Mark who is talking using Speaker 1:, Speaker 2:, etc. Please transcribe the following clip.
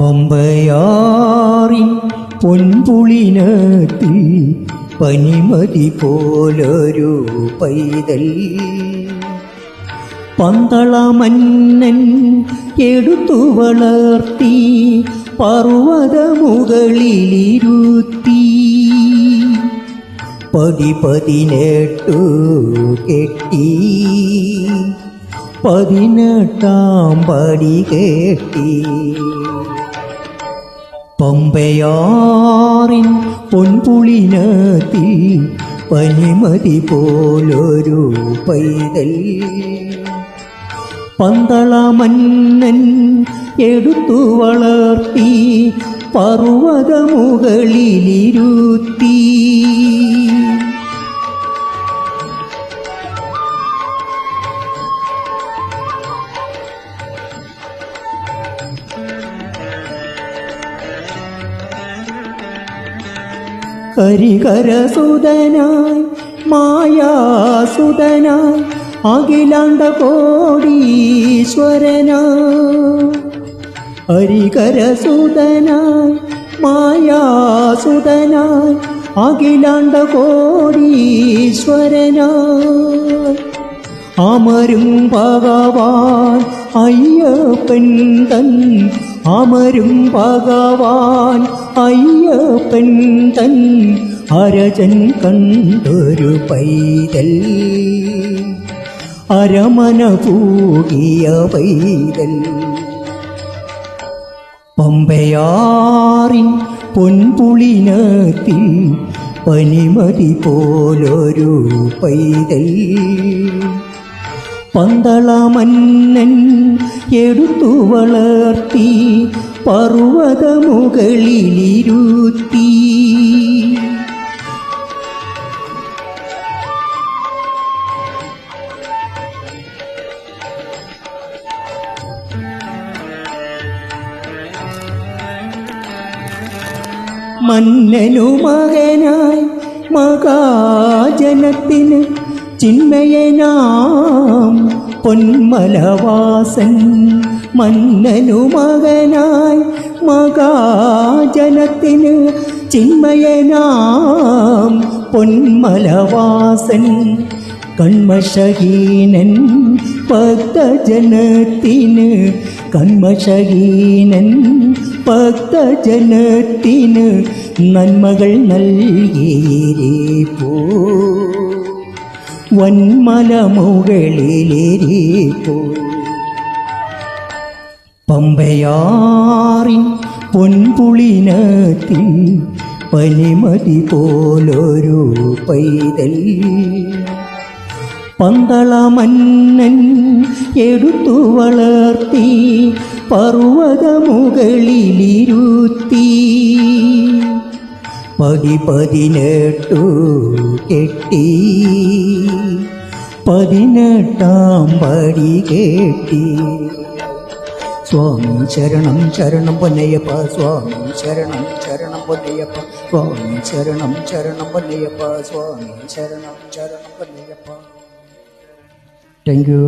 Speaker 1: പമ്പയാറിൻ പൊൻപുളിനത്തിൽ പനിമതി പോലൊരു പൈതൽ. പന്തളമന്നൻ എടുത്തു വളർത്തി പർവതമുകളിലിരുത്തി. പതി പതിനെട്ടു കെട്ടി പതിനെട്ടാം പടി കെട്ടി. പമ്പയാറിൻ പൊൻപുളിനത്തിൽ പനിമതി പോലൊരു പൈതൽ. പന്തളമന്നൻ എടുത്തു വളർത്തി പർവതമുകളിലിരുത്തി കരികരസുതനായി മായാസുതനായി അഖിലാണ്ട കോടീശ്വരനായി. ഹരികരസുതനായി മായാസുതനായി അഖിലാണ്ട കോടീശ്വരനായി. അമരും ഭഗവാൻ അയ്യപ്പൻ തൻ. അമരും ഭഗവാൻ അയ്യപ്പൻ തൻ. അരജൻ കണ്ടൊരു പൈതൽ. അരമന പൂകിയ പൈതൽ. പമ്പയാറിൻ പൊൻപുളിനത്തിൽ പനിമതി പോലൊരു പൈതൽ. പന്തളമന്നൻ എടുത്തു വളർത്തി പർവതമുകളിലിരുത്തി. മന്നനു മകനായി മകാജനത്തിന് ചിന്മയനാം പൊന്മലവാസൻ മന്നനു മകനായി മകാജനത്തിന് ചിന്മയനാം പൊന്മലവാസൻ. കൺമഷഹീനൻ ഭക്തജനത്തിന് കൺമഷഹീനൻ ഭക്തജനത്തിന് നന്മകൾ നൽകിയിരിപ്പോ. വന്മല മുകളിലിരിപ്പോ പമ്പയാറിൻ പൊൻപുളിനത്തിൽ പനിമതി പോലൊരു പൈതൽ. പന്തളമന്നൻ എടുത്തു വളർത്തി പർവതമുകളിലിരുത്തി. പതി പതിനെട്ടു കെട്ടി. പതിനെട്ടാം പടി കെട്ടി. സ്വാമി ശരണം ശരണം പൊന്നയ്യപ്പ സ്വാമി ശരണം ശരണം പൊന്നയ്യപ്പ സ്വാമി ശരണം ശരണം പൊന്നയ്യപ്പ സ്വാമി ശരണം ശരണം പൊന്നയ്യപ്പ. Thank you